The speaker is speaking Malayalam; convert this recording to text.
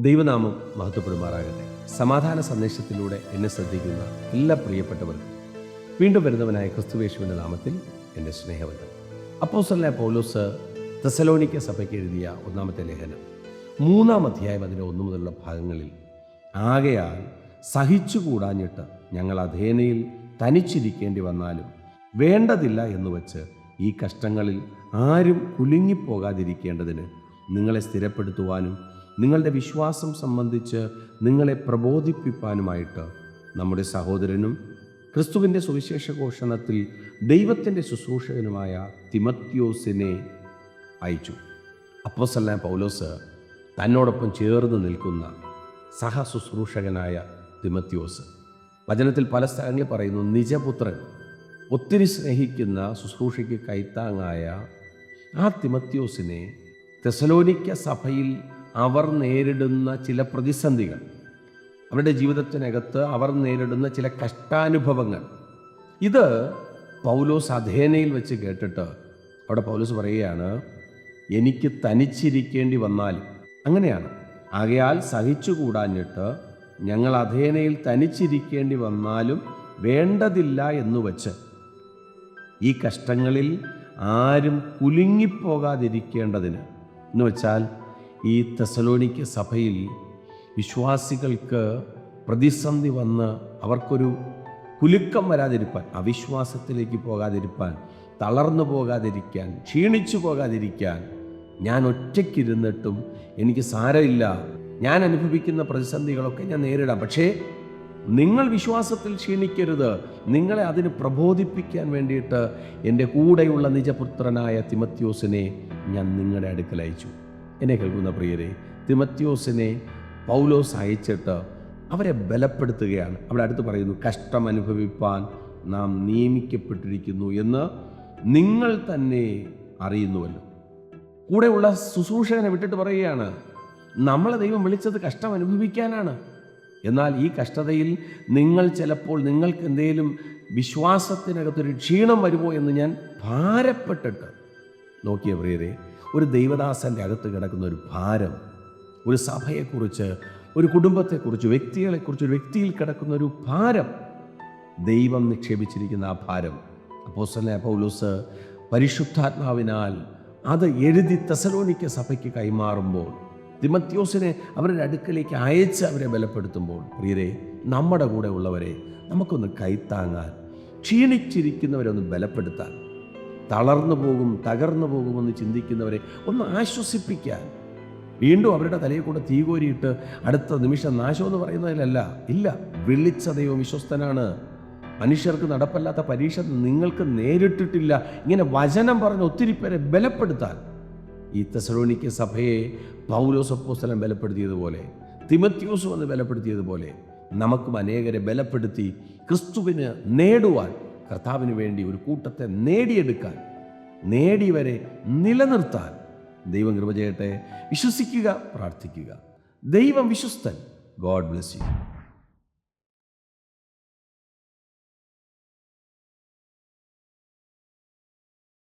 ദൈവനാമം മഹത്വപ്പെടുമാറാകട്ടെ. സമാധാന സന്ദേശത്തിലൂടെ എന്നെ ശ്രദ്ധിക്കുന്ന എല്ലാ പ്രിയപ്പെട്ടവർക്കും വീണ്ടും വരുന്നവനായ ക്രിസ്തുവേശുവിന്റെ നാമത്തിൽ എന്റെ സ്നേഹവന്തം അപ്പോസലിനെ പൗലോസ് തെസലോണിക്ക സഭയ്ക്ക് എഴുതിയ ഒന്നാമത്തെ ലേഖനം മൂന്നാം അധ്യായം അതിന്റെ ഒന്നു മുതലുള്ള ഭാഗങ്ങളിൽ ആകയാൽ സഹിച്ചുകൂടാഞ്ഞിട്ട് ഞങ്ങൾ അധേനയിൽ തനിച്ചിരിക്കേണ്ടി വന്നാലും വേണ്ടതില്ല എന്ന് വച്ച് ഈ കഷ്ടങ്ങളിൽ ആരും കുലുങ്ങിപ്പോകാതിരിക്കേണ്ടതിന് നിങ്ങളെ സ്ഥിരപ്പെടുത്തുവാനും നിങ്ങളുടെ വിശ്വാസം സംബന്ധിച്ച് നിങ്ങളെ പ്രബോധിപ്പിപ്പാനുമായിട്ട് നമ്മുടെ സഹോദരനും ക്രിസ്തുവിന്റെ സുവിശേഷ ഘോഷണത്തിൽ ദൈവത്തിന്റെ ശുശ്രൂഷകനുമായ തിമത്യോസിനെ അയച്ചു. അപ്പോസല്ല പൗലോസ് തന്നോടൊപ്പം ചേർന്ന് നിൽക്കുന്ന സഹശുശ്രൂഷകനായ തിമത്യോസ്. വചനത്തിൽ പല സ്ഥലങ്ങളിൽ പറയുന്നു നിജപുത്രൻ ഒത്തിരി സ്നേഹിക്കുന്ന ശുശ്രൂഷയ്ക്ക് കൈത്താങ്ങായ ആ തിമത്യോസിനെ തെസലോനിക്ക സഭയിൽ അവർ നേരിടുന്ന ചില പ്രതിസന്ധികൾ. അവരുടെ ജീവിതത്തിനകത്ത് അവർ നേരിടുന്ന ചില കഷ്ടാനുഭവങ്ങൾ. ഇത് പൗലോസ് അധേനയിൽ വെച്ച് കേട്ടിട്ട് അവിടെ പൗലോസ് പറയുകയാണ് എനിക്ക് തനിച്ചിരിക്കേണ്ടി വന്നാൽ അങ്ങനെയാണ്. ആകയാൽ സഹിച്ചുകൂടാഞ്ഞിട്ട് ഞങ്ങൾ അധേനയിൽ തനിച്ചിരിക്കേണ്ടി വന്നാലും വേണ്ടതില്ല എന്ന് വച്ച്. ഈ കഷ്ടങ്ങളിൽ ആരും കുലുങ്ങിപ്പോകാതിരിക്കേണ്ടതിന്. എന്ന് വെച്ചാൽ ഈ തെസലോണിക്ക സഭയിൽ വിശ്വാസികൾക്ക് പ്രതിസന്ധി വന്ന് അവർക്കൊരു കുലുക്കം വരാതിരിപ്പാൻ അവിശ്വാസത്തിലേക്ക് പോകാതിരിപ്പാൻ തളർന്നു പോകാതിരിക്കാൻ ക്ഷീണിച്ചു പോകാതിരിക്കാൻ ഞാൻ ഒറ്റയ്ക്കിരുന്നിട്ടും എനിക്ക് സാരമില്ല. ഞാൻ അനുഭവിക്കുന്ന പ്രതിസന്ധികളൊക്കെ ഞാൻ നേരിടാം. പക്ഷേ നിങ്ങൾ വിശ്വാസത്തിൽ ക്ഷീണിക്കരുത്. നിങ്ങളെ അതിന് പ്രബോധിപ്പിക്കാൻ വേണ്ടിയിട്ട് എന്റെ കൂടെയുള്ള നിജപുത്രനായ തിമത്യോസിനെ ഞാൻ നിങ്ങളുടെ അടുക്കൽ അയച്ചു. എന്നെ കേൾക്കുന്ന പ്രിയരെ തിമത്യോസിനെ പൗലോസ് അയച്ചിട്ട് അവരെ ബലപ്പെടുത്തുകയാണ്. അവിടെ അടുത്ത് പറയുന്നു കഷ്ടം അനുഭവിപ്പാൻ നാം നിയമിക്കപ്പെട്ടിരിക്കുന്നു എന്ന് നിങ്ങൾ തന്നെ അറിയുന്നുവല്ലോ. കൂടെയുള്ള ശുശ്രൂഷകനെ വിട്ടിട്ട് പറയുകയാണ് നമ്മളെ ദൈവം വിളിച്ചത് കഷ്ടം അനുഭവിക്കാനാണ്. എന്നാൽ ഈ കഷ്ടതയിൽ നിങ്ങൾ ചിലപ്പോൾ നിങ്ങൾക്ക് എന്തെങ്കിലും വിശ്വാസത്തിനകത്തൊരു ക്ഷീണം വരുമോ എന്ന് ഞാൻ ഭാരപ്പെട്ടിട്ട്. നോക്കിയ പ്രിയരെ ഒരു ദൈവദാസന്റെ അകത്ത് കിടക്കുന്ന ഒരു ഭാരം ഒരു സഭയെക്കുറിച്ച് ഒരു കുടുംബത്തെക്കുറിച്ച് വ്യക്തികളെക്കുറിച്ച് ഒരു വ്യക്തിയിൽ കിടക്കുന്ന ഒരു ഭാരം ദൈവം നിക്ഷേപിച്ചിരിക്കുന്ന ആ ഭാരം. അപ്പോസ്തലനായ പൗലൂസ് പരിശുദ്ധാത്മാവിനാൽ അത് എഴുതി തെസലോനിക്ക സഭയ്ക്ക് കൈമാറുമ്പോൾ തിമത്യോസിനെ അവരുടെ അടുക്കലേക്ക് അയച്ച് അവരെ ബലപ്പെടുത്തുമ്പോൾ പ്രിയരെ നമ്മുടെ കൂടെ ഉള്ളവരെ നമുക്കൊന്ന് കൈത്താങ്ങാൻ ക്ഷീണിച്ചിരിക്കുന്നവരെ ഒന്ന് ബലപ്പെടുത്താൻ തളർന്നു പോകും തകർന്നു പോകുമെന്ന് ചിന്തിക്കുന്നവരെ ഒന്ന് ആശ്വസിപ്പിക്കാൻ. വീണ്ടും അവരുടെ തലയിൽ കൂടെ തീ കോരിയിട്ട് അടുത്ത നിമിഷം നാശം എന്ന് പറയുന്നതിലല്ല ഇല്ല വിളിച്ച ദൈവം വിശ്വസ്തനാണ്. മനുഷ്യർക്ക് നടപ്പല്ലാത്ത പരീക്ഷ നിങ്ങൾക്ക് നേരിട്ടിട്ടില്ല. ഇങ്ങനെ വചനം പറഞ്ഞ് ഒത്തിരി പേരെ ബലപ്പെടുത്താൻ. ഈ തെസലോണിക്ക സഭയെ പൗലോസപ്പോസ്തലം ബലപ്പെടുത്തിയതുപോലെ തിമത്യൂസ് വന്ന് ബലപ്പെടുത്തിയതുപോലെ നമുക്കും അനേകരെ ബലപ്പെടുത്തി ക്രിസ്തുവിന് നേടുവാൻ കർത്താവിന് വേണ്ടി ഒരു കൂട്ടത്തെ നേടിയെടുക്കാൻ നേടിയവരെ നിലനിർത്താൻ ദൈവം കൃപ ചെയ്യട്ടെ. വിശ്വസിക്കുക പ്രാർത്ഥിക്കുക. ദൈവം വിശ്വസ്തൻ. God bless you.